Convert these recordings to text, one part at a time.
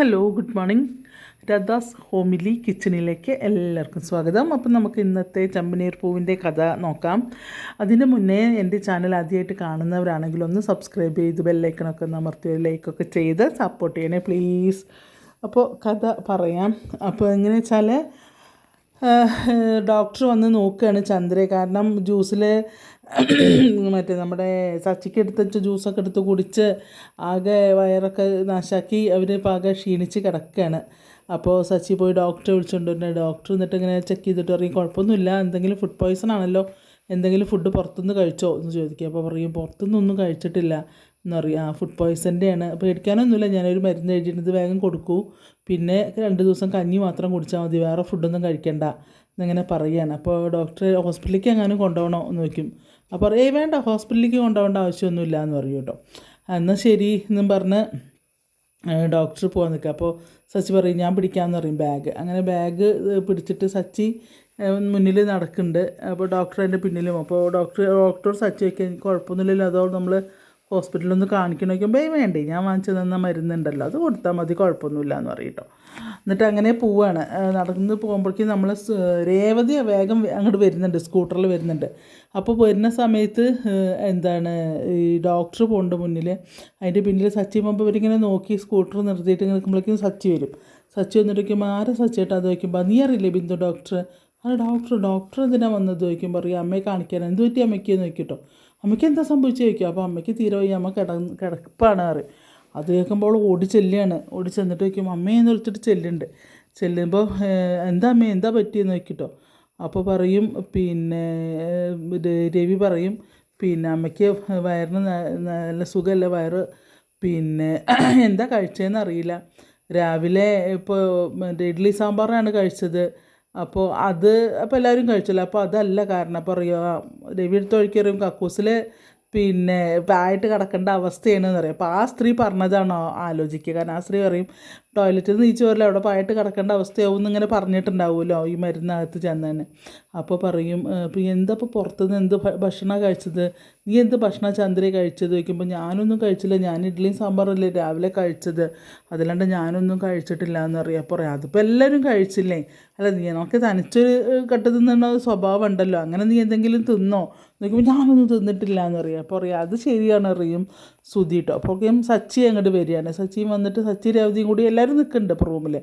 Hello good morning Radha's homely കിച്ചണിലേക്ക് എല്ലാവർക്കും സ്വാഗതം. അപ്പം നമുക്ക് ഇന്നത്തെ ചമ്പനീർ പൂവിന്റെ കഥ നോക്കാം. അതിന് മുന്നേ എന്റെ ചാനൽ ആദ്യമായിട്ട് കാണുന്നവരാണെങ്കിൽ ഒന്ന് സബ്സ്ക്രൈബ് ചെയ്ത് ബെല്ലൈക്കണൊക്കെ ഒന്ന് അമർത്തി ലൈക്കൊക്കെ ചെയ്ത് സപ്പോർട്ട് ചെയ്യണേ പ്ലീസ് അപ്പോൾ കഥ പറയാം. അപ്പോൾ എങ്ങനെ വെച്ചാൽ ഡോക്ടർ വന്ന് നോക്കുകയാണ് ചന്ദ്രയെ. കാരണം ജ്യൂസിൽ മറ്റേ നമ്മുടെ സച്ചിക്ക് എടുത്ത് ജ്യൂസൊക്കെ എടുത്ത് കുടിച്ച് ആകെ വയറൊക്കെ നാശാക്കി അവർ പാകെ ക്ഷീണിച്ച് കിടക്കുകയാണ്. അപ്പോൾ സച്ചി പോയി ഡോക്ടറെ വിളിച്ചുകൊണ്ട് വരുന്നത് ഡോക്ടർ എന്നിട്ട് ഇങ്ങനെ ചെക്ക് ചെയ്തിട്ട് പറയും കുഴപ്പമൊന്നുമില്ല. എന്തെങ്കിലും ഫുഡ് പോയ്സൺ ആണല്ലോ എന്തെങ്കിലും ഫുഡ് പുറത്തുനിന്ന് കഴിച്ചോ? എന്ന് ചോദിക്കുക അപ്പോൾ പറയും പുറത്തുനിന്നൊന്നും കഴിച്ചിട്ടില്ല. എന്നറിയാം. ആ ഫുഡ് പോയ്സന്റെയാണ് പേടിക്കാനൊന്നുമില്ല. ഞാനൊരു മരുന്ന് എഴുതിയിട്ടുണ്ട്. വേഗം കൊടുക്കൂ. പിന്നെ രണ്ട് ദിവസം കഞ്ഞി മാത്രം കുടിച്ചാൽ മതി. വേറെ ഫുഡൊന്നും കഴിക്കണ്ട. എന്നിങ്ങനെ പറയുകയാണ്. അപ്പോൾ ഡോക്ടർ ഹോസ്പിറ്റലിലേക്ക് എങ്ങാനും കൊണ്ടുപോകണോ എന്ന് ചോദിക്കും. അപ്പോൾ ഏയ് വേണ്ട. ഹോസ്പിറ്റലിലേക്ക് കൊണ്ടുപോകേണ്ട ആവശ്യമൊന്നുമില്ല എന്ന് പറയും കേട്ടോ. എന്നാൽ ശരി എന്നും പറഞ്ഞ് ഡോക്ടർ പോകാൻ നിൽക്കുക. അപ്പോൾ സച്ചി പറയും ഞാൻ പിടിക്കാമെന്ന് പറയും ബാഗ് അങ്ങനെ ബാഗ് പിടിച്ചിട്ട് സച്ചി മുന്നിൽ നടക്കുന്നുണ്ട്. അപ്പോൾ ഡോക്ടർ എന്റെ പിന്നിലും. അപ്പോൾ ഡോക്ടർ ഡോക്ടർ സച്ചി വയ്ക്കാൻ കുഴപ്പമൊന്നുമില്ലല്ലോ. അതോ നമ്മൾ ഹോസ്പിറ്റലിൽ ഒന്ന് കാണിക്കണം വേണ്ടേ ഞാൻ വാങ്ങിച്ചു തന്ന മരുന്നുണ്ടല്ലോ അത് കൊടുത്താൽ മതി കുഴപ്പമൊന്നുമില്ല എന്ന് പറയും കേട്ടോ എന്നിട്ട് അങ്ങനെ പോവാണ്. നടന്ന് പോകുമ്പോഴേക്കും നമ്മൾ രേവതി വേഗം അങ്ങോട്ട് വരുന്നുണ്ട് സ്കൂട്ടറിൽ വരുന്നുണ്ട്. അപ്പോൾ വരുന്ന സമയത്ത് എന്താണ് ഈ ഡോക്ടർ പോകുന്നുണ്ട് മുന്നിൽ അതിന്റെ പിന്നിൽ സച്ചി പോകുമ്പോൾ ഇവരിങ്ങനെ നോക്കി സ്കൂട്ടർ നിർത്തിയിട്ട് നിൽക്കുമ്പോഴേക്കും സച്ചി വരും. സച്ചി വന്നിട്ട് വയ്ക്കുമ്പോൾ ആരെ സച്ചി ഏട്ടാ? അത് വയ്ക്കുമ്പോൾ നീ അറിയില്ലേ ബിന്ദു ഡോക്ടർ ആ ഡോക്ടർ ഡോക്ടർ എന്തിനാണ് വന്നത്? ചോദിക്കും പറയും അമ്മയെ കാണിക്കാൻ എന്ത് പറ്റി അമ്മയ്ക്ക്? നോക്കിയിട്ടോ അമ്മയ്ക്ക് എന്താ സംഭവിച്ചു ചോദിക്കും. അപ്പോൾ അമ്മയ്ക്ക് തീരെ വയ്യ. അമ്മ കിട കിടപ്പാണ് അറിയും അത് കേൾക്കുമ്പോൾ ഓടി ചെല്ലുകയാണ്. ഓടി ചെന്നിട്ട് വയ്ക്കും അമ്മയെന്ന് വിളിച്ചിട്ട് ചെല്ലുന്നുണ്ട് ചെല്ലുമ്പോൾ എന്താ അമ്മ എന്താ പറ്റിയെന്ന് നോക്കിട്ടോ അപ്പോൾ പറയും പിന്നെ രവി പറയും പിന്നെ അമ്മയ്ക്ക് വയറിന് നല്ല സുഖമല്ല വയറ്? പിന്നെ എന്താ കഴിച്ചതെന്ന് അറിയില്ല. രാവിലെ ഇപ്പോൾ ഇഡ്ഡലി സാമ്പാറാണ് കഴിച്ചത്. അപ്പോൾ അത് അപ്പോൾ എല്ലാവരും കഴിച്ചല്ലോ. അപ്പോൾ അതല്ല കാരണം. അപ്പോൾ അറിയുക രവി എടുത്ത് ഒഴിക്കറിയും കക്കൂസിൽ പിന്നെ പായിട്ട് കിടക്കേണ്ട അവസ്ഥയാണെന്ന് പറയും. അപ്പോൾ ആ സ്ത്രീ പറഞ്ഞതാണോ ആലോചിക്കുക. കാരണം ആ സ്ത്രീ പറയും ടോയ്ലറ്റിൽ നിന്ന് നീച്ച് വരില്ല അവിടെ പായിട്ട് കിടക്കേണ്ട അവസ്ഥയാവും എന്നിങ്ങനെ പറഞ്ഞിട്ടുണ്ടാവുമല്ലോ ഈ മരുന്നകത്ത് ചെന്നതന്നെ അപ്പോൾ പറയും ഇപ്പോൾ എന്താ ഇപ്പോൾ പുറത്തുനിന്ന് എന്ത് ഭക്ഷണമാണ് കഴിച്ചത്? നീ എന്ത് ഭക്ഷണ ചന്ദ്ര കഴിച്ചത്? ചോദിക്കുമ്പോൾ ഞാനൊന്നും കഴിച്ചില്ല ഞാൻ ഇഡ്ഡലിയും സാമ്പാറല്ലേ രാവിലെ കഴിച്ചത്? അതല്ലാണ്ട് ഞാനൊന്നും കഴിച്ചിട്ടില്ല എന്ന് അറിയാം അപ്പോൾ പറയാം അതിപ്പോൾ എല്ലാവരും കഴിച്ചില്ലേ? അല്ല നീ നമുക്ക് തനിച്ചൊരു കട്ട് തിന്നുന്ന സ്വഭാവം ഉണ്ടല്ലോ അങ്ങനെ നീ എന്തെങ്കിലും തിന്നോ? നോക്കുമ്പോൾ ഞാനൊന്നും തിന്നിട്ടില്ല എന്ന് പറയാം അപ്പോൾ പറയാം അത് ശരിയാണ് അറിയും സുധി കേട്ടോ അപ്പോഴേക്കും സച്ചി അങ്ങോട്ട് വരികയാണ്. സച്ചിയും വന്നിട്ട് സച്ചി രവതിയും കൂടി എല്ലാവരും നിൽക്കുന്നുണ്ട് ഇപ്പോൾ റൂമിൽ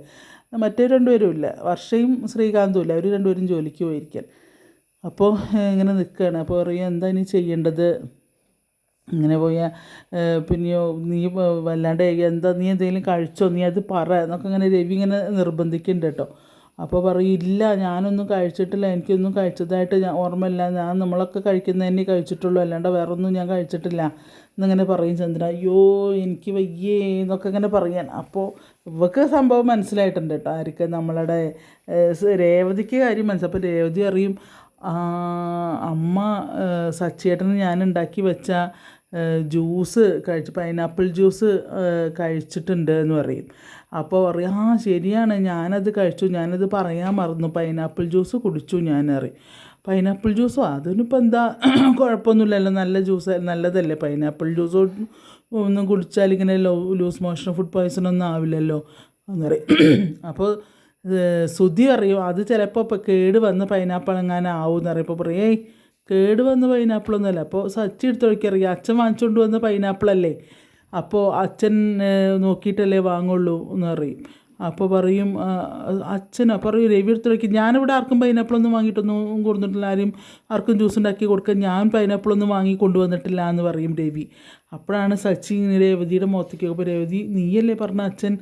മറ്റേ രണ്ടുപേരും ഇല്ല. വർഷയും ശ്രീകാന്തും ഇല്ല. അവർ രണ്ടുപേരും ജോലിക്ക് പോയിരിക്കാൻ. അപ്പോൾ ഇങ്ങനെ നിൽക്കുകയാണ്. അപ്പോൾ പറയും എന്താ ഇനി ചെയ്യേണ്ടത്? ഇങ്ങനെ പോയാൽ പിന്നെയോ നീ വല്ലാണ്ട് എന്താ നീ എന്തെങ്കിലും കഴിച്ചോ? നീ അത് പറ എന്നൊക്കെ ഇങ്ങനെ രവി ഇങ്ങനെ നിർബന്ധിക്കുന്നുണ്ട് കേട്ടോ. അപ്പോൾ പറയും ഇല്ല ഞാനൊന്നും കഴിച്ചിട്ടില്ല. എനിക്കൊന്നും കഴിച്ചതായിട്ട് ഞാൻ ഓർമ്മയില്ല. ഞാൻ നമ്മളൊക്കെ കഴിക്കുന്നതന്നെ കഴിച്ചിട്ടുള്ളൂ. അല്ലാണ്ട് വേറെ ഒന്നും ഞാൻ കഴിച്ചിട്ടില്ല. എന്നിങ്ങനെ പറയും ചന്ദ്ര. അയ്യോ എനിക്ക് വയ്യേ എന്നൊക്കെ ഇങ്ങനെ പറയാൻ അപ്പോൾ ഇവക്ക് സംഭവം മനസ്സിലായിട്ടുണ്ട് കേട്ടോ. ആർക്ക് നമ്മളുടെ രേവതിക്ക് കാര്യം മനസ്സിലായി. അപ്പോൾ രേവതി അറിയും അമ്മ സച്ചേട്ടന് ഞാൻ ഉണ്ടാക്കി വെച്ച ജ്യൂസ് കഴിച്ച് പൈനാപ്പിൾ ജ്യൂസ് കഴിച്ചിട്ടുണ്ട് എന്ന് പറയും. അപ്പോൾ പറയും ആ ശരിയാണ്. ഞാനത് കഴിച്ചു. ഞാനത് പറയാൻ മറന്നു. പൈനാപ്പിൾ ജ്യൂസ് കുടിച്ചു ഞാൻ അറി പൈനാപ്പിൾ ജ്യൂസോ? അതിനിപ്പോൾ എന്താ? കുഴപ്പമൊന്നുമില്ലല്ലോ. നല്ല ജ്യൂസ് നല്ലതല്ലേ? Pineapple juice? ഒന്നും കുടിച്ചാൽ ഇങ്ങനെ low loose motion food poison ഒന്നും ആവില്ലല്ലോ? എന്നറിയും അപ്പോൾ ശ്രുതി അറിയും അത് ചിലപ്പോൾ ഇപ്പോൾ കേട് വന്ന് പൈനാപ്പിൾ എങ്ങാനും ആവും എന്ന് ഇപ്പോൾ പറയും ഏയ് കേട് വന്ന പൈനാപ്പിളൊന്നുമല്ല അപ്പോൾ സച്ചി എടുത്ത് നോക്കിയറിയാം. അച്ഛൻ വാങ്ങിച്ചുകൊണ്ട് വന്ന പൈനാപ്പിളല്ലേ അപ്പോൾ അച്ഛൻ നോക്കിയിട്ടല്ലേ വാങ്ങുള്ളൂ എന്ന് പറയും. അപ്പോൾ പറയും അച്ഛനോ പറയും രവിയെടുത്തിടയ്ക്ക് ഞാനിവിടെ ആർക്കും പൈനാപ്പിളൊന്നും വാങ്ങിയിട്ടൊന്നും കൊടുത്തിട്ടില്ല. ആരും ആർക്കും ജ്യൂസ് ഉണ്ടാക്കി കൊടുക്കാൻ ഞാൻ പൈനാപ്പിളൊന്നും വാങ്ങി കൊണ്ടുവന്നിട്ടില്ല എന്ന് പറയും രവി. അപ്പോഴാണ് സച്ചി രേവതിയുടെ മുഖത്തേക്ക് അപ്പോൾ രേവതി നീയല്ലേ പറഞ്ഞ അച്ഛൻ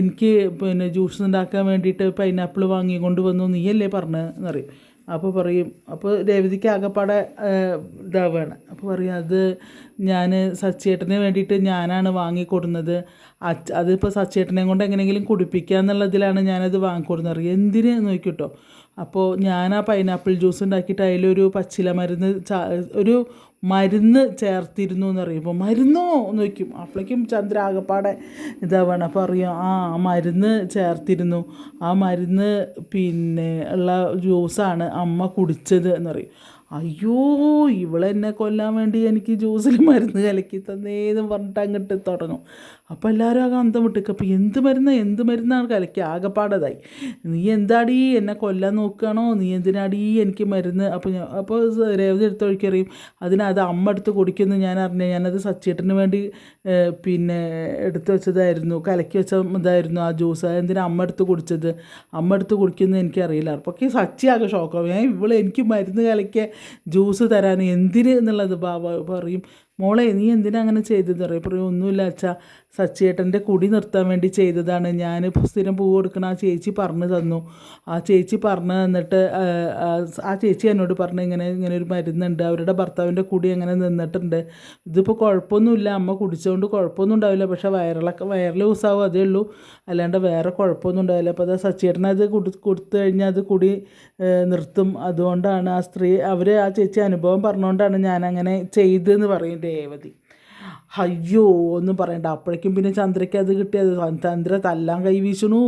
എനിക്ക് പിന്നെ ജ്യൂസ് ഉണ്ടാക്കാൻ വേണ്ടിയിട്ട് പൈനാപ്പിൾ വാങ്ങി കൊണ്ടുവന്നു നീയല്ലേ പറഞ്ഞതെന്ന് പറയും. അപ്പോൾ പറയും അപ്പോൾ രേവതിക്ക് ആകെപ്പാടെ ഇതാവുകയാണ് അപ്പോൾ പറയും അത് ഞാൻ സച്ചേട്ടന് വേണ്ടിയിട്ട് ഞാനാണ് വാങ്ങിക്കൊടുന്നത്. അച്ഛ അതിപ്പോൾ സച്ചേട്ടനെ കൊണ്ട് എങ്ങനെയെങ്കിലും കുടിപ്പിക്കുക എന്നുള്ളതിലാണ് ഞാനത് വാങ്ങിക്കൊടുന്നത്. എന്തിന് നോക്കിട്ടോ. അപ്പോൾ ഞാൻ ആ പൈനാപ്പിൾ ജ്യൂസ് ഉണ്ടാക്കിയിട്ട് അതിലൊരു പച്ചില മരുന്ന് ഒരു മരുന്ന് ചേർത്തിരുന്നു എന്ന് പറയുമ്പോൾ മരുന്നോ? എന്ന് വയ്ക്കും അപ്പോഴേക്കും ചന്ദ്ര ആകപ്പാടെ ഇതാവണം അപ്പോൾ അറിയാം ആ മരുന്ന് ചേർത്തിരുന്നു. ആ മരുന്ന് പിന്നെ ഉള്ള ജ്യൂസാണ് അമ്മ കുടിച്ചത് എന്ന് പറയും. അയ്യോ ഇവളെന്നെ കൊല്ലാൻ വേണ്ടി എനിക്ക് ജ്യൂസിൽ മരുന്ന് കലക്കി തന്നേന്ന് പറഞ്ഞിട്ട് അങ്ങോട്ട് തുടങ്ങും. അപ്പോൾ എല്ലാവരും ആകെ അന്തം വിട്ടേക്ക് അപ്പോൾ എന്ത് മരുന്ന് എന്ത് മരുന്നാണ് കലക്കി? ആകെപ്പാടതായി. നീ എന്താടി എന്നെ കൊല്ലാൻ നോക്കുകയാണോ? നീ എന്തിനാടി എനിക്ക് മരുന്ന്? അപ്പോൾ ഞാൻ അപ്പോൾ രേവതി എടുത്ത് ഒഴിക്കറിയും. അതിനത് അത് അമ്മ എടുത്ത് കുടിക്കുമെന്ന് ഞാൻ അറിഞ്ഞു. ഞാനത് സച്ചേട്ടന് വേണ്ടി പിന്നെ എടുത്ത് വെച്ചതായിരുന്നു. കലക്കി വെച്ച ഇതായിരുന്നു ആ ജ്യൂസ്. അതെന്തിനാ അമ്മ എടുത്ത് കുടിച്ചത്? അമ്മ എടുത്ത് കുടിക്കുന്നത് എനിക്കറിയില്ല. അപ്പോൾ സച്ചി ആകെ ഷോക്കാവും ഞാൻ ഇവിടെ എനിക്ക് മരുന്ന് കലക്കിയ ജ്യൂസ് തരാൻ എന്തിന് എന്നുള്ളത് പറയും. മോളെ നീ എന്തിനാ അങ്ങനെ ചെയ്തതെന്ന് പറയും പറയും ഒന്നുമില്ല അച്ഛാ. സച്ചിയേട്ടന്റെ കുടി നിർത്താൻ വേണ്ടി ചെയ്തതാണ്. ഞാൻ സ്ഥിരം പൂ കൊടുക്കണ ആ ചേച്ചി പറഞ്ഞു തന്നു. ആ ചേച്ചി പറഞ്ഞു തന്നിട്ട് ആ, ചേച്ചി എന്നോട് പറഞ്ഞു ഇങ്ങനെ ഇങ്ങനെ ഒരു മരുന്നുണ്ട്. അവരുടെ ഭർത്താവിന്റെ കുടി അങ്ങനെ നിന്നിട്ടുണ്ട്. ഇതിപ്പോൾ കുഴപ്പമൊന്നുമില്ല. അമ്മ കുടിച്ചതുകൊണ്ട് കുഴപ്പമൊന്നും ഉണ്ടാവില്ല. പക്ഷേ വയറിളക്കം വയറിൽ ലൂസാവും അതേ ഉള്ളൂ. അല്ലാണ്ട് വേറെ കുഴപ്പമൊന്നും ഉണ്ടാവില്ല. അപ്പോൾ അത് സച്ചിയേട്ടനത് കൊടു കൊടുത്തു കഴിഞ്ഞാൽ അത് കുടി നിർത്തും. അതുകൊണ്ടാണ് ആ സ്ത്രീ അവർ ആ ചേച്ചി അനുഭവം പറഞ്ഞുകൊണ്ടാണ് ഞാനങ്ങനെ ചെയ്തതെന്ന് പറയും രേവതി. അയ്യോ ഒന്നും പറയണ്ട. അപ്പോഴേക്കും പിന്നെ ചന്ദ്രയ്ക്ക് അത് കിട്ടിയത്. ചന്ദ്ര തല്ലാൻ കൈവീശണു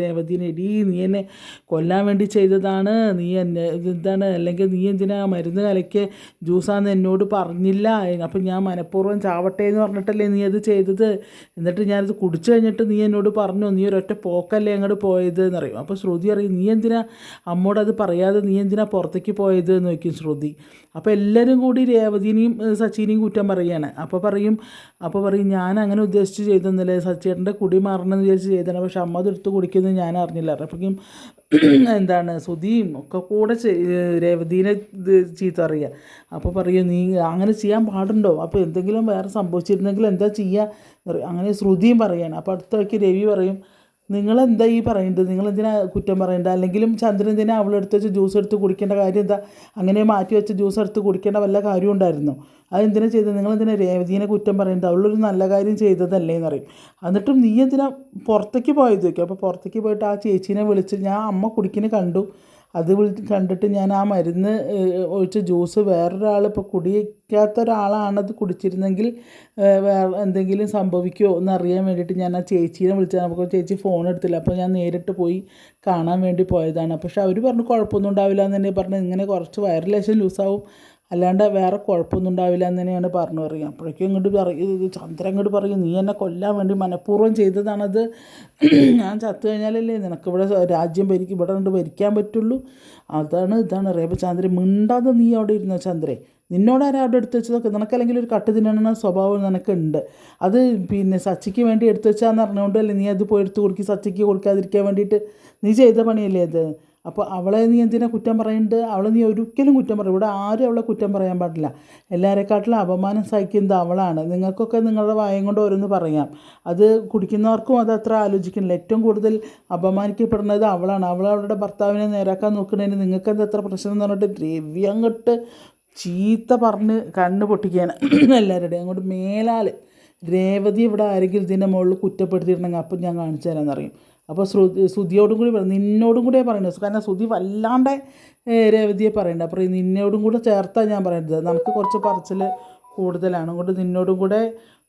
രേവതിനെ എടീ നീ എന്നെ കൊല്ലാൻ വേണ്ടി ചെയ്തതാണ്. നീ എന്നെ ഇതെന്താണ് അല്ലെങ്കിൽ നീ എന്തിനാ മരുന്ന് കലയ്ക്ക് ജ്യൂസാന്ന് എന്നോട് പറഞ്ഞില്ല. അപ്പം ഞാൻ മനഃപൂർവം ചാവട്ടെ എന്ന് പറഞ്ഞിട്ടല്ലേ നീ അത് ചെയ്തത്. എന്നിട്ട് ഞാനത് കുടിച്ചു കഴിഞ്ഞിട്ട് നീ എന്നോട് പറഞ്ഞു നീ ഒരൊറ്റ പോക്കല്ലേ അങ്ങോട്ട് പോയത്? എന്നറിയും അപ്പോൾ ശ്രുതി അറിയും നീ എന്തിനാ അമ്മോട് അത് പറയാതെ നീ എന്തിനാ പുറത്തേക്ക് പോയത്? എന്ന് ചോദിക്കും ശ്രുതി. അപ്പോൾ എല്ലാവരും കൂടി രേവതിനെയും സച്ചിനെയും കുറ്റം പറയുകയാണ് അപ്പോൾ പറയും അപ്പോൾ പറയും ഞാൻ അങ്ങനെ ഉദ്ദേശിച്ച് ചെയ്തൊന്നുമില്ല സച്ചേട്ടന്റെ കുടി മാറണമെന്ന് വിചാരിച്ച് ചെയ്തതാണ്. പക്ഷെ അമ്മ അതെടുത്ത് കുടിക്കുന്നത് ഞാൻ അറിഞ്ഞില്ല. അപ്പോഴേക്കും എന്താണ് സുധിയും ഒക്കെ കൂടെ രേവതീനെ ചീത്ത അറിയുക അപ്പോൾ പറയും നീ അങ്ങനെ ചെയ്യാൻ പാടുണ്ടോ? അപ്പോൾ എന്തെങ്കിലും വേറെ സംഭവിച്ചിരുന്നെങ്കിൽ എന്താ ചെയ്യുക അങ്ങനെ ശ്രുതിയും പറയാണ്. അപ്പോൾ അടുത്ത വഴിക്ക് രവി പറയും നിങ്ങളെന്താ ഈ പറയുന്നത് നിങ്ങളെന്തിനാ കുറ്റം പറയേണ്ടത്? അല്ലെങ്കിലും ചന്ദ്രൻ എന്തിനാ അവളെടുത്ത് വെച്ച് ജ്യൂസ് എടുത്ത് കുടിക്കേണ്ട കാര്യം എന്താ? അങ്ങനെ മാറ്റി വെച്ച് ജ്യൂസ് എടുത്ത് കുടിക്കേണ്ട വല്ല കാര്യം ഉണ്ടായിരുന്നു? അതെന്തിനാ ചെയ്തത്? നിങ്ങളെന്തിനാ രേവതീനെ കുറ്റം പറയേണ്ടത്? അവളൊരു നല്ല കാര്യം ചെയ്തതല്ലേ എന്ന് പറയും. എന്നിട്ടും നീ എന്തിനാ പുറത്തേക്ക് പോയത്? ചോദിക്കും അപ്പോൾ പുറത്തേക്ക് പോയിട്ട് ആ ചേച്ചീനെ വിളിച്ച് ഞാൻ അമ്മ കുടിക്കുന്ന കണ്ടു. അത് കണ്ടിട്ട് ഞാൻ ആ മരുന്ന് ഒഴിച്ച ജ്യൂസ് വേറൊരാൾ ഇപ്പോൾ കുടിക്കാത്ത ഒരാളാണത് കുടിച്ചിരുന്നെങ്കിൽ വേറെ എന്തെങ്കിലും സംഭവിക്കുമോ എന്ന് അറിയാൻ വേണ്ടിയിട്ട് ഞാൻ ആ ചേച്ചീനെ വിളിച്ചതാണ്. അപ്പോൾ ചേച്ചി ഫോൺ എടുത്തില്ല. അപ്പോൾ ഞാൻ നേരിട്ട് പോയി കാണാൻ വേണ്ടി പോയതാണ്. പക്ഷെ അവർ പറഞ്ഞു കുഴപ്പമൊന്നും ഉണ്ടാവില്ല എന്ന് തന്നെ പറഞ്ഞു ഇങ്ങനെ കുറച്ച് വയറിലേശം ലൂസാവും. അല്ലാണ്ട് വേറെ കുഴപ്പമൊന്നും ഉണ്ടാവില്ല എന്ന് തന്നെയാണ് പറഞ്ഞു പറയുക. അപ്പോഴേക്കും ഇങ്ങോട്ട് പറയും ചന്ദ്രൻ ഇങ്ങോട്ട് പറയും നീ എന്നെ കൊല്ലാൻ വേണ്ടി മനഃപൂർവം ചെയ്തതാണത്. ഞാൻ ചത്തു കഴിഞ്ഞാലല്ലേ നിനക്കിവിടെ രാജ്യം ഭരിക്കും ഇവിടെ കൊണ്ട് ഭരിക്കാൻ പറ്റുള്ളൂ. അതാണ് ഇതാണ് അപ്പോൾ ചന്ദ്രൻ മിണ്ടാതെ നീ അവിടെ ഇരുന്നോ ചന്ദ്രേ? നിന്നോട് ആരാ അവിടെ എടുത്തു വെച്ചതൊക്കെ? നിനക്കല്ലെങ്കിൽ ഒരു കട്ട് തിന്നണ സ്വഭാവം നിനക്കുണ്ട്. അത് പിന്നെ സച്ചിക്ക് വേണ്ടി എടുത്തു വെച്ചാന്ന് അറിഞ്ഞുകൊണ്ടല്ലേ നീ അത് പോയി എടുത്ത് കൊടുക്കി സച്ചിക്ക് കൊടുക്കാതിരിക്കാൻ വേണ്ടിയിട്ട് നീ ചെയ്ത പണിയല്ലേ അത്? അപ്പോൾ അവളെ നീ എന്തിനാ കുറ്റം പറയുന്നത് അവളെ നീ ഒരിക്കലും കുറ്റം പറയും ഇവിടെ ആരും അവളെ കുറ്റം പറയാൻ പാടില്ല. എല്ലാവരെക്കാട്ടിലും അപമാനം സഹിക്കുന്നത് അവളാണ്. നിങ്ങൾക്കൊക്കെ നിങ്ങളുടെ വായം കൊണ്ട് ഓരോന്ന് പറയാം. അത് കുടിക്കുന്നവർക്കും അത് അത്ര ആലോചിക്കുന്നില്ല. ഏറ്റവും കൂടുതൽ അപമാനിക്കപ്പെടുന്നത് അവളാണ്. അവൾ അവളുടെ ഭർത്താവിനെ നേരാക്കാൻ നോക്കുന്നതിന് നിങ്ങൾക്ക് എന്താ എത്ര പ്രശ്നം എന്ന് പറഞ്ഞിട്ട് ദ്രവ്യം അങ്ങോട്ട് ചീത്ത പറഞ്ഞ് കണ്ണ് പൊട്ടിക്കുകയാണ് എല്ലാവരുടെയും. അങ്ങോട്ട് മേലാൽ രേവതി ഇവിടെ ആരെങ്കിലും ഇതിന്റെ മുകളിൽ കുറ്റപ്പെടുത്തിയിട്ടുണ്ടെങ്കിൽ അപ്പം ഞാൻ കാണിച്ചു തരാമെന്നറിയും അപ്പോൾ ശ്രുതി ശ്രുതിയോടും കൂടി നിന്നോടും കൂടെ പറയുന്നത് കാരണം ശ്രുതി വല്ലാണ്ട് രേവതിയെ പറയണ്ട. അപ്പോൾ നിന്നോടും കൂടെ ചേർത്താണ് ഞാൻ പറയുന്നത് നമുക്ക് കുറച്ച് പറച്ചിൽ കൂടുതലാണ്. അതുകൊണ്ട് നിന്നോടും കൂടെ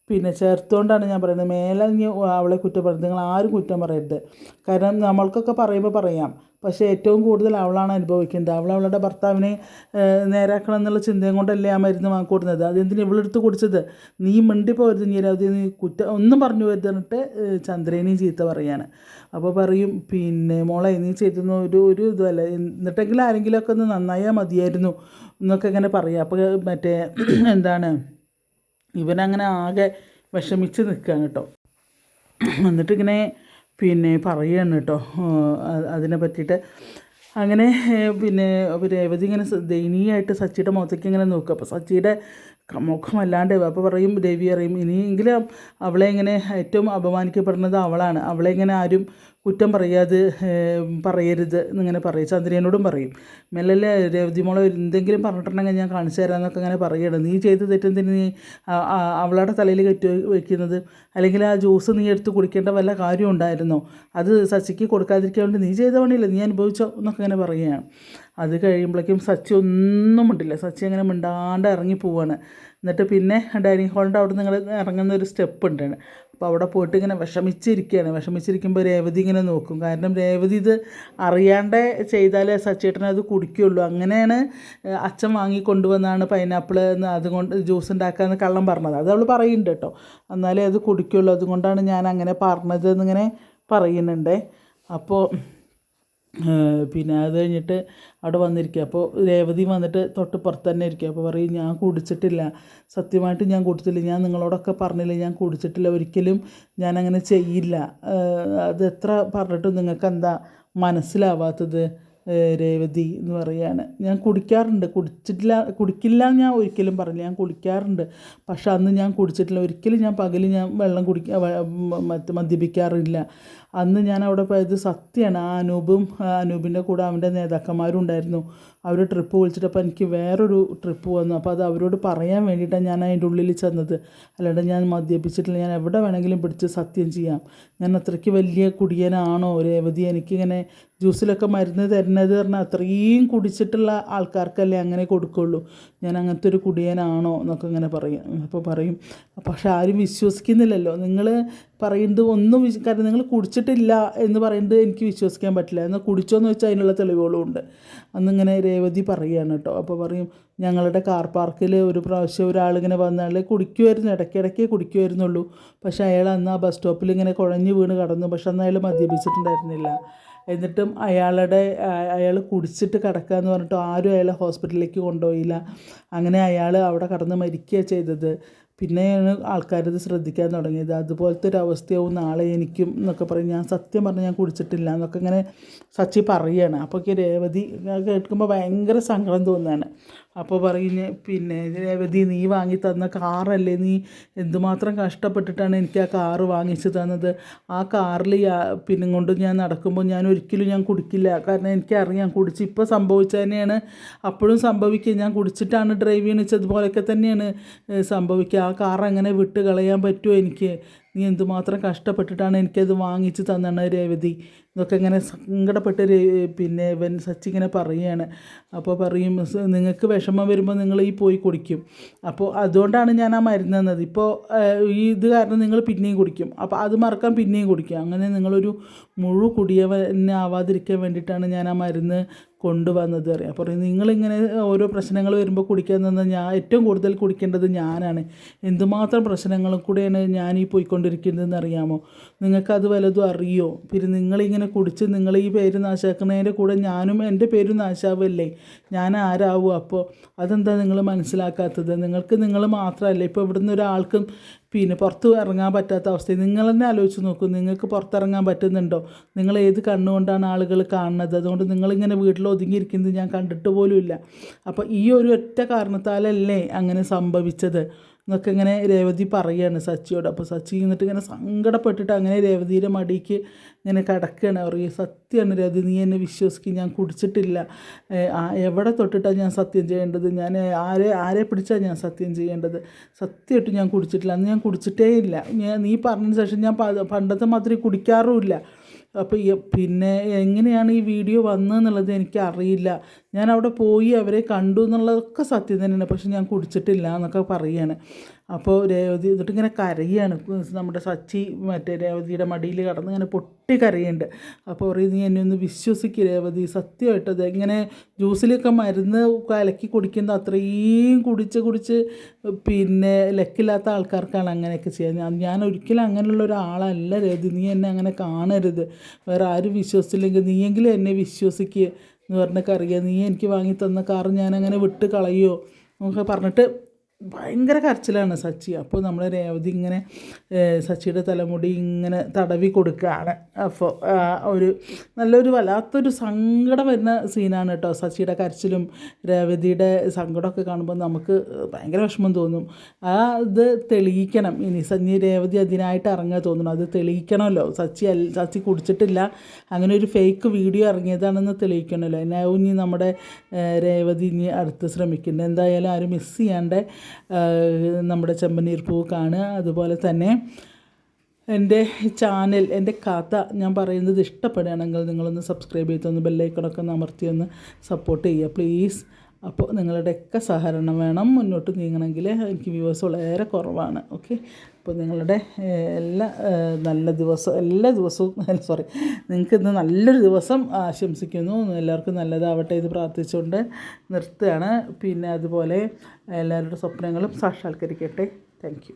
പിന്നെ ചേർത്തുകൊണ്ടാണ് ഞാൻ പറയുന്നത്. മേലെ നീ അവളെ കുറ്റം പറയുന്നത് നിങ്ങൾ ആരും കുറ്റം പറയരുത്. കാരണം നമ്മൾക്കൊക്കെ പറയുമ്പോൾ പറയാം. പക്ഷേ ഏറ്റവും കൂടുതൽ അവളാണ് അനുഭവിക്കുന്നത് അവൾ അവളുടെ ഭർത്താവിനെ നേരാക്കണം എന്നുള്ള ചിന്തയും കൊണ്ടല്ലേ ആ മരുന്ന് വാങ്ങിക്കൊടുക്കുന്നത് അതെന്തിനു ഇവളെടുത്ത് കുടിച്ചത്? നീ മിണ്ടി പോരുത് നീ രാവിലെ നീ കുറ്റ ഒന്നും പറഞ്ഞു ഏഹ്, ചന്ദ്രനെയും ചീത്ത പറയാണ്. അപ്പോൾ പറയും പിന്നെ മോളെ നീ ചെയ്തുന്ന ഒരു ഒരു ഇതല്ല. എന്നിട്ടെങ്കിലും ആരെങ്കിലുമൊക്കെ ഒന്ന് നന്നായാൽ മതിയായിരുന്നു എന്നൊക്കെ ഇങ്ങനെ പറയാം. അപ്പോൾ മറ്റേ എന്താണ് ഇവനങ്ങനെ ആകെ വിഷമിച്ച് നിൽക്കുകയാണ് കേട്ടോ. എന്നിട്ട് ഇങ്ങനെ പിന്നെ പറയുകയാണ് കേട്ടോ അതിനെ പറ്റിയിട്ട്. അങ്ങനെ പിന്നെ രേവതി ഇങ്ങനെ ദയനീയമായിട്ട് സച്ചിയുടെ മുഖത്തേക്ക് ഇങ്ങനെ നോക്കുക. അപ്പോൾ സച്ചിയുടെ ക- മുഖം അല്ലാണ്ട് അപ്പോൾ പറയും ദേവി അറിയും ഇനിയെങ്കിലും അവളെ ഇങ്ങനെ ഏറ്റവും അപമാനിക്കപ്പെടുന്നത് അവളാണ്. അവളെ ഇങ്ങനെ ആരും കുറ്റം പറയാതെ പറയരുത് എന്നിങ്ങനെ പറയും. ചന്ദ്രനോടും പറയും മെല്ലല്ലേ രവതി മോളെ എന്തെങ്കിലും പറഞ്ഞിട്ടുണ്ടെങ്കിൽ ഞാൻ കാണിച്ചു തരാമെന്നൊക്കെ ഇങ്ങനെ പറയണം നീ ചെയ്ത് തെറ്റെന്തിന്? നീ അവളുടെ തലയിൽ കെറ്റി വെക്കുന്നത്? അല്ലെങ്കിൽ ആ ജ്യൂസ് നീ എടുത്ത് കുടിക്കേണ്ട വല്ല കാര്യം ഉണ്ടായിരുന്നോ അത് സച്ചിക്ക് കൊടുക്കാതിരിക്കാൻ വേണ്ടി നീ ചെയ്ത പണിയില്ല? നീ അനുഭവിച്ചോ എന്നൊക്കെ ഇങ്ങനെ പറയുകയാണ്. അത് കഴിയുമ്പോഴേക്കും സച്ചി ഒന്നും മിണ്ടില്ല. സച്ചി അങ്ങനെ മിണ്ടാണ്ട് ഇറങ്ങി പോവാണ്. എന്നിട്ട് പിന്നെ ഡൈനിങ് ഹാളിന്റെ അവിടെ നിങ്ങൾ ഇറങ്ങുന്ന ഒരു സ്റ്റെപ്പ് ഉണ്ട്. അപ്പോൾ അവിടെ പോയിട്ട് ഇങ്ങനെ വിഷമിച്ചിരിക്കുകയാണ്. വിഷമിച്ചിരിക്കുമ്പോൾ രേവതി ഇങ്ങനെ നോക്കും. കാരണം രേവതി ഇത് അറിയാണ്ട് ചെയ്താലേ സച്ചേട്ടനെ അത് കുടിക്കുകയുള്ളൂ. അങ്ങനെയാണ് അച്ഛൻ വാങ്ങിക്കൊണ്ടുവന്നാണ് പൈനാപ്പിൾ എന്ന് അതുകൊണ്ട് ജ്യൂസ് ഉണ്ടാക്കാമെന്ന് കള്ളം പറഞ്ഞത്. അത് അവൾ പറയുന്നുണ്ട് കേട്ടോ. എന്നാലേ അത് കുടിക്കുകയുള്ളൂ. അതുകൊണ്ടാണ് ഞാൻ അങ്ങനെ പറഞ്ഞത് എന്നിങ്ങനെ പറയുന്നുണ്ട്. അപ്പോൾ പിന്നെ അത് കഴിഞ്ഞിട്ട് അവിടെ വന്നിരിക്കുക. അപ്പോൾ രേവതി വന്നിട്ട് തൊട്ട് പുറത്ത് തന്നെ ഇരിക്കുക. അപ്പോൾ പറയും ഞാൻ കുടിച്ചിട്ടില്ല. സത്യമായിട്ട് ഞാൻ കുടിച്ചില്ല ഞാൻ നിങ്ങളോടൊക്കെ പറഞ്ഞില്ല ഞാൻ കുടിച്ചിട്ടില്ല. ഒരിക്കലും ഞാൻ അങ്ങനെ ചെയ്യില്ല. അത് എത്ര പറഞ്ഞിട്ടും നിങ്ങൾക്ക് എന്താ മനസ്സിലാവാത്തത്? രേവതി എന്ന് പറയാണ് ഞാൻ കുടിക്കാറുണ്ട്. കുടിച്ചിട്ടില്ല. കുടിക്കില്ല ഞാൻ ഒരിക്കലും പറഞ്ഞില്ല. ഞാൻ കുടിക്കാറുണ്ട്. പക്ഷെ അന്ന് ഞാൻ കുടിച്ചിട്ടില്ല. ഒരിക്കലും ഞാൻ പകൽ ഞാൻ വെള്ളം കുടിക്ക മദ്യപിക്കാറില്ല. അന്ന് ഞാൻ അവിടെ പോയത് സത്യമാണ്. ആ അനൂപും അനൂപിന്റെ കൂടെ അവന്റെ നേതാക്കന്മാരും ഉണ്ടായിരുന്നു. അവർ ട്രിപ്പ് വിളിച്ചിട്ടപ്പോൾ എനിക്ക് വേറൊരു ട്രിപ്പ് വന്നു. അപ്പോൾ അത് അവരോട് പറയാൻ വേണ്ടിയിട്ടാണ് ഞാൻ അതിന്റെ ഉള്ളിൽ ചെന്നത്. അല്ലാണ്ട് ഞാൻ മദ്യപിച്ചിട്ടില്ല. ഞാൻ എവിടെ വേണമെങ്കിലും പിടിച്ച് സത്യം ചെയ്യാം. ഞാൻ അത്രയ്ക്ക് വലിയ കുടിയനാണോ? രേവതി എനിക്കിങ്ങനെ ജ്യൂസിലൊക്കെ മരുന്ന് തരുന്നത് പറഞ്ഞാൽ അത്രയും കുടിച്ചിട്ടുള്ള ആൾക്കാർക്കല്ലേ അങ്ങനെ കൊടുക്കുള്ളൂ. ഞാൻ അങ്ങനത്തെ ഒരു കുടിയനാണോ എന്നൊക്കെ ഇങ്ങനെ പറയും. അപ്പോൾ പറയും. പക്ഷെ ആരും വിശ്വസിക്കുന്നില്ലല്ലോ. നിങ്ങൾ പറയുന്നത് ഒന്നും കാരണം നിങ്ങൾ കുടിച്ചിട്ടില്ല എന്ന് പറയുന്നത് എനിക്ക് വിശ്വസിക്കാൻ പറ്റില്ല. എന്നാൽ കുടിച്ചോന്ന് വെച്ചാൽ അതിനുള്ള തെളിവുകളും ഉണ്ട്. അന്നിങ്ങനെ രേവതി പറയുകയാണ് കേട്ടോ. അപ്പോൾ പറയും ഞങ്ങളുടെ കാർ പാർക്കിൽ ഒരു പ്രാവശ്യം ഒരാളിങ്ങനെ വന്നാൽ കുടിക്കുമായിരുന്നു ഇടയ്ക്കിടയ്ക്ക് കുടിക്കുമായിരുന്നുള്ളൂ പക്ഷേ അയാൾ അന്ന് ആ ബസ് സ്റ്റോപ്പിൽ ഇങ്ങനെ കുഴഞ്ഞു വീണ് കടന്നു. പക്ഷെ അന്ന് അയാൾ മദ്യപിച്ചിട്ടുണ്ടായിരുന്നില്ല. എന്നിട്ടും അയാളുടെ അയാൾ കുടിച്ചിട്ട് കിടക്കുക എന്ന് പറഞ്ഞിട്ട് ആരും അയാളെ ഹോസ്പിറ്റലിലേക്ക് കൊണ്ടുപോയില്ല. അങ്ങനെ അയാൾ അവിടെ കടന്ന് മരിക്കുക ചെയ്തത്. പിന്നെയാണ് ആൾക്കാരിത് ശ്രദ്ധിക്കാൻ തുടങ്ങിയത്. അതുപോലത്തെ ഒരു അവസ്ഥയാവും നാളെ എനിക്കും എന്നൊക്കെ പറയും. ഞാൻ സത്യം പറഞ്ഞ് ഞാൻ കുടിച്ചിട്ടില്ല എന്നൊക്കെ ഇങ്ങനെ സച്ചി പറയുകയാണ് അപ്പോൾ രേവതി കേൾക്കുമ്പോൾ ഭയങ്കര സങ്കടം തോന്നുകയാണ് അപ്പോൾ പറയുന്ന പിന്നെ രേവതി നീ വാങ്ങി തന്ന കാറല്ലേ നീ? എന്തുമാത്രം കഷ്ടപ്പെട്ടിട്ടാണ് എനിക്ക് ആ കാറ് വാങ്ങിച്ചു തന്നത്? ആ കാറിൽ പിന്നെ കൊണ്ട് ഞാൻ നടക്കുമ്പോൾ ഞാൻ ഒരിക്കലും ഞാൻ കുടിക്കില്ല. കാരണം എനിക്കറിയാം കുടിച്ച് ഇപ്പോൾ സംഭവിച്ചത് തന്നെയാണ്. അപ്പോഴും സംഭവിക്കുക ഞാൻ കുടിച്ചിട്ടാണ് ഡ്രൈവ് ചെയ്യണിച്ചത് പോലെയൊക്കെ തന്നെയാണ്. സംഭവിക്കുക ആ കാർ അങ്ങനെ വിട്ട് കളയാൻ പറ്റുമോ എനിക്ക്? നീ എന്തുമാത്രം കഷ്ടപ്പെട്ടിട്ടാണ് എനിക്കത് വാങ്ങിച്ച് തന്നത് രേവതി? ഇതൊക്കെ ഇങ്ങനെ സങ്കടപ്പെട്ട് പിന്നെ ഇവൻ സച്ചി ഇങ്ങനെ പറയുകയാണ് അപ്പോൾ പറയും നിങ്ങൾക്ക് വിഷമം വരുമ്പോൾ നിങ്ങൾ ഈ പോയി കുടിക്കും. അപ്പോൾ അതുകൊണ്ടാണ് ഞാൻ ആ മരുന്ന് തന്നത്. ഇപ്പോൾ ഈ ഇത് കാരണം നിങ്ങൾ പിന്നെയും കുടിക്കും. അപ്പോൾ അത് മറക്കാൻ പിന്നെയും കുടിക്കും. അങ്ങനെ നിങ്ങളൊരു മുഴു കുടിയവനാവാതിരിക്കാൻ വേണ്ടിയിട്ടാണ് ഞാൻ ആ മരുന്ന് കൊണ്ടുവന്നത് അറിയാം. അപ്പോൾ നിങ്ങളിങ്ങനെ ഓരോ പ്രശ്നങ്ങൾ വരുമ്പോൾ കുടിക്കാൻ തന്ന ഞാൻ ഏറ്റവും കൂടുതൽ കുടിക്കേണ്ടത് ഞാനാണ്. എന്തുമാത്രം പ്രശ്നങ്ങളും കൂടെയാണ് ഞാൻ ഈ പോയിക്കൊണ്ടിരിക്കുന്നതെന്ന് അറിയാമോ? നിങ്ങൾക്കത് വല്ലതും അറിയോ? പിന്നെ നിങ്ങളിങ്ങനെ കുടിച്ച് നിങ്ങൾ ഈ പേര് നാശാക്കുന്നതിന്റെ കൂടെ ഞാനും എന്റെ പേര് നാശാവല്ലേ? ഞാൻ ആരാവും? അപ്പോൾ അതെന്താ നിങ്ങൾ മനസ്സിലാക്കാത്തത്? നിങ്ങൾക്ക് നിങ്ങൾ മാത്രമല്ല? ഇപ്പോൾ ഇവിടുന്ന് ഒരാൾക്കും പിന്നെ പുറത്ത് ഇറങ്ങാൻ പറ്റാത്ത അവസ്ഥ നിങ്ങൾ തന്നെ ആലോചിച്ച് നോക്കൂ നിങ്ങൾക്ക് പുറത്തിറങ്ങാൻ പറ്റുന്നുണ്ടോ? നിങ്ങൾ ഏത് കണ്ണുകൊണ്ടാണ് ആളുകൾ കാണുന്നത്? അതുകൊണ്ട് നിങ്ങളിങ്ങനെ വീട്ടിൽ ഒതുങ്ങിയിരിക്കുന്നത് ഞാൻ കണ്ടിട്ട് പോലുമില്ല അപ്പോൾ ഈ ഒരു ഒറ്റ കാരണത്താലല്ലേ അങ്ങനെ സംഭവിച്ചത്? എന്നൊക്കെ ഇങ്ങനെ രേവതി പറയുകയാണ് സച്ചിയോട്. അപ്പോൾ സച്ചി എന്നിട്ട് ഇങ്ങനെ സങ്കടപ്പെട്ടിട്ട് അങ്ങനെ രേവതിയുടെ മടിക്ക് ഇങ്ങനെ കിടക്കുകയാണ്. പറയും സത്യമാണ് രേവതി നീ എന്നെ വിശ്വസിക്കും ഞാൻ കുടിച്ചിട്ടില്ല. എവിടെ തൊട്ടിട്ടാണ് ഞാൻ സത്യം ചെയ്യേണ്ടത്? ഞാൻ ആരെ ആരെ പിടിച്ചാണ് ഞാൻ സത്യം ചെയ്യേണ്ടത്? സത്യമായിട്ട് ഞാൻ കുടിച്ചിട്ടില്ല. അന്ന് ഞാൻ കുടിച്ചിട്ടേ ഇല്ല നീ പറഞ്ഞതിന് ശേഷം ഞാൻ പണ്ടത്തെ മാതിരി കുടിക്കാറുമില്ല. അപ്പോൾ പിന്നെ എങ്ങനെയാണ് ഈ വീഡിയോ വന്നതെന്നുള്ളത് എനിക്ക് അറിയില്ല ഞാൻ അവിടെ പോയി അവരെ കണ്ടു എന്നുള്ളതൊക്കെ സത്യം തന്നെയാണ്. പക്ഷെ ഞാൻ കുടിച്ചിട്ടില്ല എന്നൊക്കെ പറയുകയാണ് അപ്പോൾ രേവതി എന്നിട്ട് ഇങ്ങനെ കരയാണ്. നമ്മുടെ സച്ചി മറ്റേ രേവതിയുടെ മടിയിൽ കടന്ന് ഇങ്ങനെ പൊട്ടി കരയുണ്ട് അപ്പോൾ പറയും നീ എന്നെ ഒന്ന് വിശ്വസിക്കുക രേവതി. സത്യമായിട്ട് അത് എങ്ങനെ ജ്യൂസിലൊക്കെ മരുന്ന് കലക്കി കുടിക്കുന്ന അത്രയും കുടിച്ച് കുടിച്ച് പിന്നെ ലക്കില്ലാത്ത ആൾക്കാർക്കാണ് അങ്ങനെയൊക്കെ ചെയ്യുക ഞാൻ ഞാൻ ഒരിക്കലും അങ്ങനെയുള്ള ഒരാളല്ല രേവതി. നീ എന്നെ അങ്ങനെ കാണരുത്. വേറെ ആരും വിശ്വസിച്ചില്ലെങ്കിൽ നീയെങ്കിലും എന്നെ വിശ്വസിക്കുക എന്ന് പറഞ്ഞൊക്കെ അറിയാം നീ എനിക്ക് വാങ്ങി തന്ന കാർ ഞാൻ അങ്ങനെ വിട്ട് കളയോ എന്നൊക്കെ പറഞ്ഞിട്ട് ഭയങ്കര കരച്ചിലാണ് സച്ചി. അപ്പോൾ നമ്മൾ രേവതി ഇങ്ങനെ സച്ചിയുടെ തലമുടി ഇങ്ങനെ തടവി കൊടുക്കുകയാണ്. അപ്പോൾ ഒരു നല്ലൊരു വല്ലാത്തൊരു സങ്കടം വരുന്ന സീനാണ് കേട്ടോ സച്ചിയുടെ കരച്ചിലും രേവതിയുടെ സങ്കടമൊക്കെ കാണുമ്പോൾ നമുക്ക് ഭയങ്കര വിഷമം തോന്നും. ആ ഇത് തെളിയിക്കണം. ഇനി സഞ്ഞി രേവതി അതിനായിട്ട് ഇറങ്ങാൻ തോന്നുന്നു. അത് തെളിയിക്കണമല്ലോ. സച്ചി അല്ല സച്ചി കുടിച്ചിട്ടില്ല. അങ്ങനെ ഒരു ഫേക്ക് വീഡിയോ ഇറങ്ങിയതാണെന്ന് തെളിയിക്കണമല്ലോ. എന്നാവും ഇനി നമ്മുടെ രേവതി ഇനി അടുത്ത് ശ്രമിക്കുന്നത് എന്തായാലും ആരും മിസ് ചെയ്യാണ്ട് നമ്മുടെ ചെമ്പനീർ പൂ കാണുക അതുപോലെ തന്നെ എന്റെ ചാനൽ എന്റെ കഥ ഞാൻ പറയുന്നത് ഇഷ്ടപ്പെടുകയാണെങ്കിൽ നിങ്ങളൊന്ന് സബ്സ്ക്രൈബ് ചെയ്തൊന്ന് ബെല്ലൈക്കണൊക്കെ ഒന്ന് അമർത്തി ഒന്ന് സപ്പോർട്ട് ചെയ്യുക. പ്ലീസ് അപ്പോൾ നിങ്ങളുടെയൊക്കെ സഹകരണം വേണം. മുന്നോട്ട് നീങ്ങണമെങ്കിൽ എനിക്ക് വ്യൂവേഴ്സ് വളരെ കുറവാണ്. ഓക്കെ? അപ്പോൾ നിങ്ങളുടെ എല്ലാ നല്ല ദിവസം എല്ലാ ദിവസവും സോറി നിങ്ങൾക്ക് ഇന്ന് നല്ലൊരു ദിവസം ആശംസിക്കുന്നു. എല്ലാവർക്കും നല്ലതാവട്ടെ ഇത് പ്രാർത്ഥിച്ചുകൊണ്ട് നിർത്തുകയാണ്. പിന്നെ അതുപോലെ എല്ലാവരുടെ സ്വപ്നങ്ങളും സാക്ഷാത്കരിക്കട്ടെ. താങ്ക്